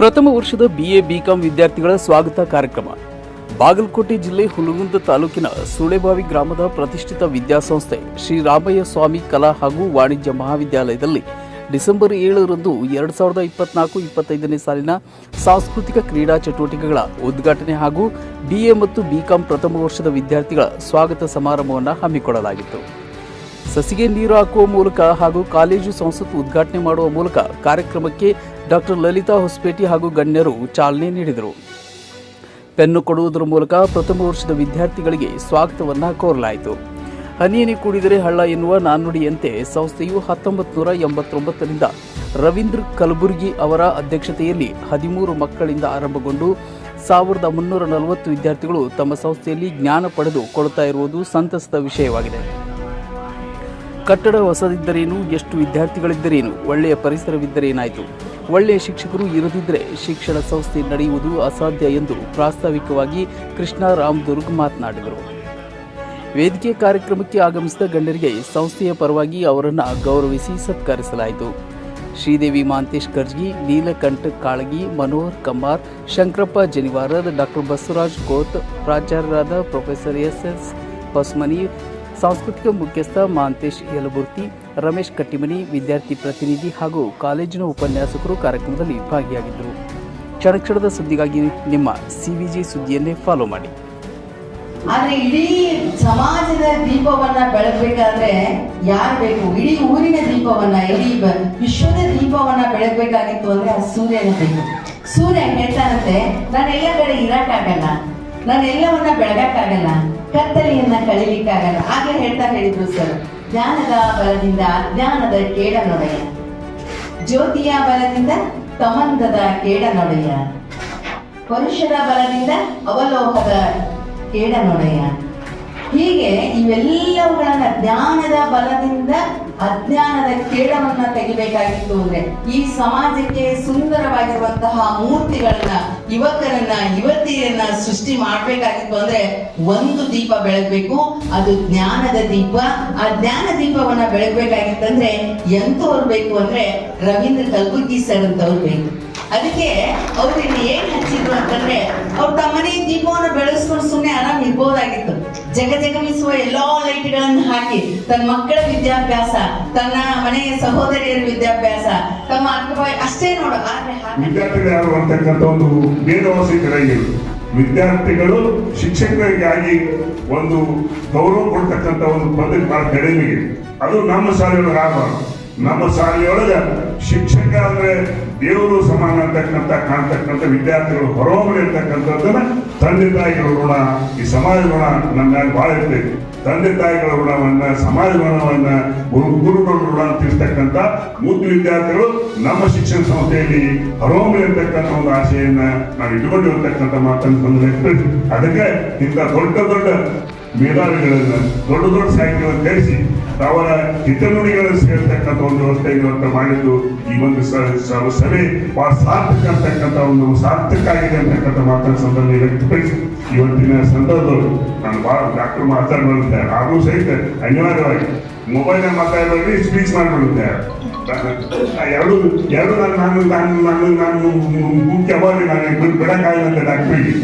ಪ್ರಥಮ ವರ್ಷದ BA BCom ವಿದ್ಯಾರ್ಥಿಗಳ ಸ್ವಾಗತ ಕಾರ್ಯಕ್ರಮ. ಬಾಗಲಕೋಟೆ ಜಿಲ್ಲೆ ಹುಲಗುಂದ ತಾಲೂಕಿನ ಸುಳೆಬಾವಿ ಗ್ರಾಮದ ಪ್ರತಿಷ್ಠಿತ ವಿದ್ಯಾಸಂಸ್ಥೆ ಶ್ರೀ ರಾಮಯ್ಯ ಸ್ವಾಮಿ ಕಲಾ ಹಾಗೂ ವಾಣಿಜ್ಯ ಮಹಾವಿದ್ಯಾಲಯದಲ್ಲಿ ಡಿಸೆಂಬರ್ ಏಳರಂದು ಎರಡು ಸಾವಿರದ ಇಪ್ಪತ್ನಾಲ್ಕು ಇಪ್ಪತ್ತೈದನೇ ಸಾಲಿನ ಸಾಂಸ್ಕೃತಿಕ ಕ್ರೀಡಾ ಚಟುವಟಿಕೆಗಳ ಉದ್ಘಾಟನೆ ಹಾಗೂ ಬಿಎ ಮತ್ತು ಬಿಕಾಂ ಪ್ರಥಮ ವರ್ಷದ ವಿದ್ಯಾರ್ಥಿಗಳ ಸ್ವಾಗತ ಸಮಾರಂಭವನ್ನು ಹಮ್ಮಿಕೊಳ್ಳಲಾಗಿತ್ತು. ಸಸಿಗೆ ನೀರು ಹಾಕುವ ಮೂಲಕ ಹಾಗೂ ಕಾಲೇಜು ಸಂಸತ್ತು ಉದ್ಘಾಟನೆ ಮಾಡುವ ಮೂಲಕ ಕಾರ್ಯಕ್ರಮಕ್ಕೆ ಡಾಕ್ಟರ್ ಲಲಿತಾ ಹೊಸಪೇಟಿ ಹಾಗೂ ಗಣ್ಯರು ಚಾಲನೆ ನೀಡಿದರು. ಪೆನ್ನು ಕೊಡುವುದರ ಮೂಲಕ ಪ್ರಥಮ ವರ್ಷದ ವಿದ್ಯಾರ್ಥಿಗಳಿಗೆ ಸ್ವಾಗತವನ್ನ ಕೋರಲಾಯಿತು. ಹನಿಯನಿ ಕೂಡಿದರೆ ಹಳ್ಳ ಎನ್ನುವ ನಾಣ್ಣುಡಿಯಂತೆ ಸಂಸ್ಥೆಯು ಹತ್ತೊಂಬತ್ತು ನೂರ ಎಂಬತ್ತೊಂಬತ್ತರಿಂದ ರವೀಂದ್ರ ಕಲಬುರ್ಗಿ ಅವರ ಅಧ್ಯಕ್ಷತೆಯಲ್ಲಿ ಹದಿಮೂರು ಮಕ್ಕಳಿಂದ ಆರಂಭಗೊಂಡು ಸಾವಿರದ ಮುನ್ನೂರ ನಲವತ್ತು ವಿದ್ಯಾರ್ಥಿಗಳು ತಮ್ಮ ಸಂಸ್ಥೆಯಲ್ಲಿ ಜ್ಞಾನ ಪಡೆದು ಕೊಡುತ್ತಾ ಇರುವುದು ಸಂತಸದ ವಿಷಯವಾಗಿದೆ. ಕಟ್ಟಡ ಹೊಸದಿದ್ದರೇನು? ಎಷ್ಟು ವಿದ್ಯಾರ್ಥಿಗಳಿದ್ದರೇನು? ಒಳ್ಳೆಯ ಪರಿಸರವಿದ್ದರೇನಾಯಿತು? ಒಳ್ಳೆಯ ಶಿಕ್ಷಕರು ಇರದಿದ್ದರೆ ಶಿಕ್ಷಣ ಸಂಸ್ಥೆ ನಡೆಯುವುದು ಅಸಾಧ್ಯ ಎಂದು ಪ್ರಾಸ್ತಾವಿಕವಾಗಿ ಕೃಷ್ಣ ರಾಮ್ ದುರ್ಗ್ ಮಾತನಾಡಿದರು. ವೇದಿಕೆ ಕಾರ್ಯಕ್ರಮಕ್ಕೆ ಆಗಮಿಸಿದ ಗಣ್ಯರಿಗೆ ಸಂಸ್ಥೆಯ ಪರವಾಗಿ ಅವರನ್ನು ಗೌರವಿಸಿ ಸತ್ಕರಿಸಲಾಯಿತು. ಶ್ರೀದೇವಿ ಮಾಂತೇಶ್ ಕರ್ಜಗಿ ನೀಲಕಂಠ ಕಾಳಗಿ, ಮನೋಹರ್ ಕಮ್ಮಾರ್ ಶಂಕರಪ್ಪ ಜನಿವಾರ ಡಾಕ್ಟರ್ ಬಸವರಾಜ್ ಕೋತ್ ಪ್ರಾಚಾರ್ಯರಾದ ಪ್ರೊಫೆಸರ್ ಎಸ್ ಎಸ್ ಹೊಸ್ಮನಿ ಸಾಂಸ್ಕೃತಿಕ ಮುಖ್ಯಸ್ಥ ಮಾಂತೇಶ್ ಯಲಬುರ್ತಿ, ರಮೇಶ್ ಕಟ್ಟಿಮನಿ, ವಿದ್ಯಾರ್ಥಿ ಪ್ರತಿನಿಧಿ ಹಾಗೂ ಕಾಲೇಜಿನ ಉಪನ್ಯಾಸಕರು ಕಾರ್ಯಕ್ರಮದಲ್ಲಿ ಭಾಗಿಯಾಗಿದ್ದರು. ಕ್ಷಣಕ್ಷಣದ ಸುದ್ದಿಗಾಗಿ ನಿಮ್ಮ ಸಿವಿಜಿ ಸುದ್ದಿಯನ್ನೇ ಫಾಲೋ ಮಾಡಿ. ಆದ್ರೆ ಇಡೀ ಸಮಾಜದ ದೀಪವನ್ನ ಬೆಳಗ್ಬೇಕಾದ್ರೆ ಯಾರು ಬೇಕು? ಇಡೀ ಊರಿನ ದೀಪವನ್ನ, ಇಡೀ ವಿಶ್ವದ ದೀಪವನ್ನ ಬೆಳಗ್ಬೇಕಾಗಿತ್ತು ಅಂದ್ರೆ ಆ ಸೂರ್ಯನ ಬೇಕು ಸೂರ್ಯ ಹೇಳ್ತಾನಂತೆ ನಾನು ಎಲ್ಲ ಕಡೆ ಇರಕ್ಕಾಗಲ್ಲ. ನಾನು ಎಲ್ಲವನ್ನ ಬೆಳಗಕ್ಕಾಗಲ್ಲ. ಕತ್ತಲೆಯನ್ನ ಕಳಿಲಿಕ್ಕಾಗಲ್ಲ. ಹಾಗೆ ಹೇಳ್ತಾ ಹೇಳಿದ್ರು ಸರ್. ಜ್ಞಾನದ ಬಲದಿಂದ ಅಜ್ಞಾನದ ಕೇಡ ನೊಡೆಯ ಜ್ಯೋತಿಯ ಬಲದಿಂದ ತಮಂದದ ಕೇಡ ನೊಡೆಯ ಪರುಷರ ಬಲದಿಂದ ಅವಲೋಕದ ಕೇಡ ನೊಡೆಯ ಹೀಗೆ ಇವೆಲ್ಲವುಗಳನ್ನ ಜ್ಞಾನದ ಬಲದಿಂದ ಅಜ್ಞಾನದ ಕೇಡವನ್ನ ತೆಗಿಬೇಕಾಗಿತ್ತು ಅಂದ್ರೆ ಈ ಸಮಾಜಕ್ಕೆ ಸುಂದರವಾಗಿರುವಂತಹ ಮೂರ್ತಿಗಳನ್ನ, ಯುವಕರನ್ನ, ಯುವತಿಯರನ್ನ ಸೃಷ್ಟಿ ಮಾಡ್ಬೇಕಾಗಿತ್ತು ಅಂದ್ರೆ ಒಂದು ದೀಪ ಬೆಳಗ್ಬೇಕು, ಅದು ಜ್ಞಾನದ ದೀಪ. ಆ ಜ್ಞಾನ ದೀಪವನ್ನ ಬೆಳಗ್ಬೇಕಾಗಿತ್ತಂದ್ರೆ ಎಂತವ್ರು ಬೇಕು ಅಂದ್ರೆ ರವೀಂದ್ರ ಕಲ್ಬುರ್ಗಿ ಸರ್ ಅಂತವ್ರು ಬೇಕು. ಅದಕ್ಕೆ ಅವ್ರು ಇಲ್ಲಿ ಏನ್ ಹಚ್ಚಿದ್ರು ಅಂತಂದ್ರೆ ಅವ್ರು ತಮ್ಮನೆ ದೀಪವನ್ನು ಬೆಳೆಸ್ಕೊಂಡು ಸುಮ್ಮನೆ ಆರಾಮ್ ಇರ್ಬೋದಾಗಿತ್ತು. ಜಗ ಜಗಮಿಸುವ ಎಲ್ಲಾ ಲೈಟ್ಗಳನ್ನು ಹಾಕಿ ತನ್ನ ಮಕ್ಕಳ ವಿದ್ಯಾಭ್ಯಾಸ, ತನ್ನ ಮನೆಯ ಸಹೋದರಿಯರ ವಿದ್ಯಾಭ್ಯಾಸ, ತಮ್ಮ ಅಕ್ಕ ಅಷ್ಟೇ ನೋಡು ವಿದ್ಯಾರ್ಥಿಗಳು ಯಾರು ಅಂತಕ್ಕಂಥ ಒಂದು ಭೇದವಸಿತರಾಗಿ ವಿದ್ಯಾರ್ಥಿಗಳು ಶಿಕ್ಷಕರಿಗಾಗಿ ಒಂದು ಗೌರವ ಕೊಡ್ತಕ್ಕಂಥ ಒಂದು ಪದ್ಧತಿ ಬಹಳ ಕಡಿಮೆ ಅದು ನಮ್ಮ ಶಾಲೆಗಳು ಆಗಬಾರ್ದು ನಮ್ಮ ಶಾಲೆಯೊಳಗ ಶಿಕ್ಷಕ ಅಂದ್ರೆ ದೇವರು ಸಮಾನ ಅಂತಕ್ಕಂಥ, ಕಾಣ್ತಕ್ಕಂಥ ವಿದ್ಯಾರ್ಥಿಗಳು ಹೊರಹೊಮ್ಮೆ ಇರ್ತಕ್ಕಂಥದ್ದನ್ನ ತಂದೆ ತಾಯಿಗಳ ಋಣ, ಈ ಸಮಾಜ ಋಣ ನಮ್ಮ ಭಾಳ ಇರ್ತೈತಿ. ತಂದೆ ತಾಯಿಗಳ ಋಣವನ್ನ, ಸಮಾಜ ಋಣವನ್ನ, ಗುರು, ಗುರುಗಳ ಋಣ ತೀರ್ತಕ್ಕಂಥ ಮುದ್ದು ವಿದ್ಯಾರ್ಥಿಗಳು ನಮ್ಮ ಶಿಕ್ಷಣ ಸಂಸ್ಥೆಯಲ್ಲಿ ಹೊರಹೊಮ್ಮೆ ಇರ್ತಕ್ಕಂಥ ಒಂದು ಆಶಯನ್ನ ನಾವು ಇಟ್ಕೊಂಡಿರ್ತಕ್ಕಂಥ ಮಾತನ್ನು ಅದಕ್ಕೆ ಇಂಥ ದೊಡ್ಡ ದೊಡ್ಡ ಮೇಧಾವಿಗಳನ್ನ, ದೊಡ್ಡ ದೊಡ್ಡ ಸಾಹಿತ್ಯವನ್ನು ಕರೆಸಿ ಅವರ ಹಿತನುಡಿಗಳನ್ನು ಸೇರ್ತಕ್ಕಂಥ ಒಂದು ವ್ಯವಸ್ಥೆ ಅಂತ ಮಾಡಿದ್ದು ಈ ಒಂದು ಸಭೆ ಬಹಳ ಸಾರ್ಥಕ ಅಂತಕ್ಕಂಥ ಒಂದು ಸಾರ್ಥಕ ಆಗಿದೆ ಅಂತಕ್ಕಂಥ ಮಾತನ್ನು ಸಂದರ್ಭ ವ್ಯಕ್ತಪಡಿಸಿ ಇವತ್ತಿನ ಸಂದರ್ಭದವರು ನಾನು ಬಹಳ ಡಾಕ್ಟರ್ ಮಾತಾಡ್ಬಿಡುತ್ತೆ ಆದರೂ ಸಹಿತ ಅನಿವಾರ್ಯವಾಗಿ ಮೊಬೈಲ್ ಮಾತಾಡೋದ್ರಲ್ಲಿ ಸ್ಪೀಚ್ ಮಾಡಿಬಿಡುತ್ತೆ ಎರಡು ಎರಡು ನಾನು ನಾನು ನಾನು ನಾನು ನಾನು ಮುಖ್ಯವಾಗಿ ನಾನು ಬಿಡಕ್ಕಾಗಿಲ್ಲ ಡಾಕ್ಟ್ರಿಗೆ